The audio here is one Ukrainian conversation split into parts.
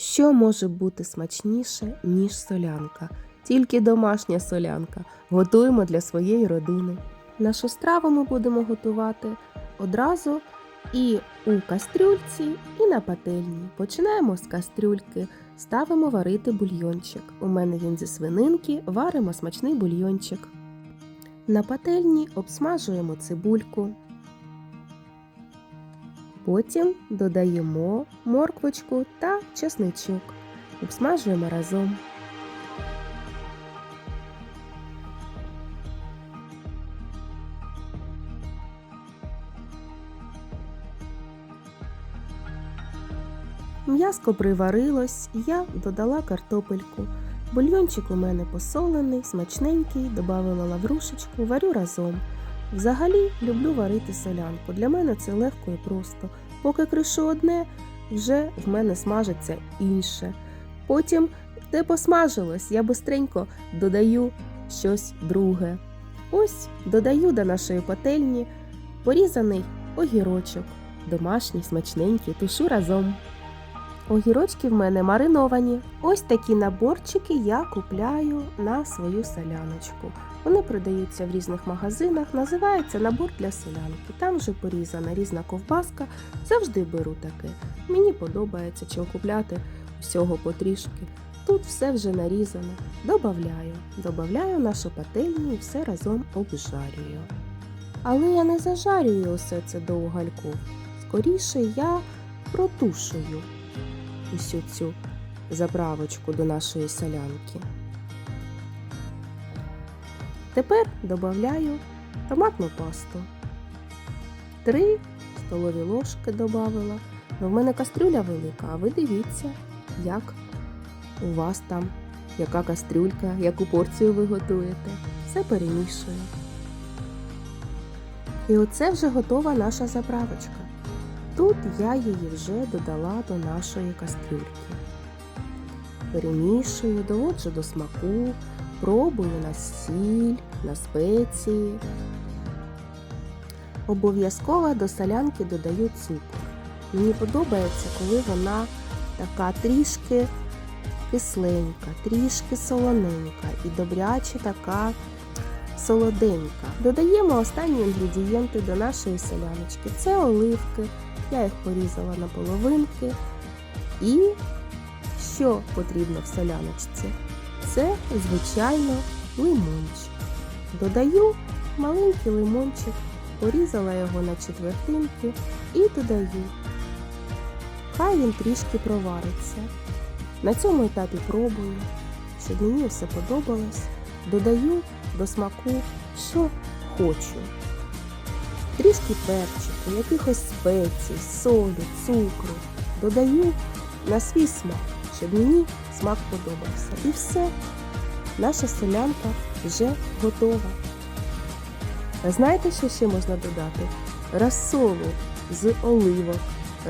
Що може бути смачніше, ніж солянка? Тільки домашня солянка. Готуємо для своєї родини. Нашу страву ми будемо готувати одразу і у кастрюльці, і на пательні. Починаємо з кастрюльки, ставимо варити бульйончик. У мене він зі свининки, варимо смачний бульйончик. На пательні обсмажуємо цибульку. Потім додаємо морквочку та чесничок. Обсмажуємо разом. М'яско приварилось, я додала картопельку. Бульйончик у мене посолений, смачненький, додавила лаврушечку, варю разом. Взагалі люблю варити солянку. Для мене це легко і просто. Поки кришу одне, вже в мене смажиться інше. Потім, де посмажилось, я бистренько додаю щось друге. Ось додаю до нашої пательні порізаний огірочок, домашній, смачненький, тушу разом. Огірочки в мене мариновані. Ось такі наборчики я купляю на свою соляночку. Вони продаються в різних магазинах, називається набор для солянки. Там вже порізана різна ковбаска. Завжди беру таке. Мені подобається чого купляти всього потрішки. Тут все вже нарізано. Добавляю. Добавляю нашу пательню і все разом обжарюю. Але я не зажарюю усе це до угальку. Скоріше я протушую усю цю заправочку до нашої солянки. Тепер додаю томатну пасту. Три столові ложки додавила. Ну, в мене кастрюля велика, а ви дивіться, як у вас там, яка кастрюлька, яку порцію ви готуєте. Все перемішую. І оце вже готова наша заправочка. Тут я її вже додала до нашої кастрюльки. Перемішую, доводжу до смаку, пробую на сіль, на спеції. Обов'язково до солянки додаю цукор. Мені подобається, коли вона така трішки кисленька, трішки солоненька і добряче така солоденька. Додаємо останні інгредієнти до нашої соляночки. Це оливки. Я їх порізала на половинки. І що потрібно в соляночці? Це, звичайно, лимончик. Додаю маленький лимончик, порізала його на четвертинки і додаю. Хай він трішки провариться. На цьому етапі пробую, щоб мені все подобалось. Додаю до смаку, що хочу трішки перчику, якихось спецій, солі, цукру. Додаю на свій смак, щоб мені смак подобався. І все, наша солянка вже готова. А знаєте, що ще можна додати? Розсолу з оливок,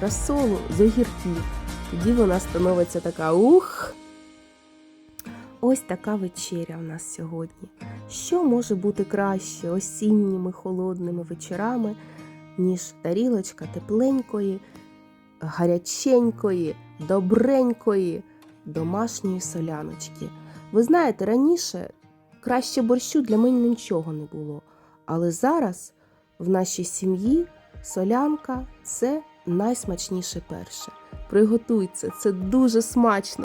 розсолу з огірків. Тоді вона становиться така ух. Ось така вечеря у нас сьогодні. Що може бути краще осінніми холодними вечорами, ніж тарілочка тепленької, гаряченької, добренької домашньої соляночки? Ви знаєте, раніше краще борщу для мене нічого не було. Але зараз в нашій сім'ї солянка це найсмачніше перше. Приготуйте, це дуже смачно.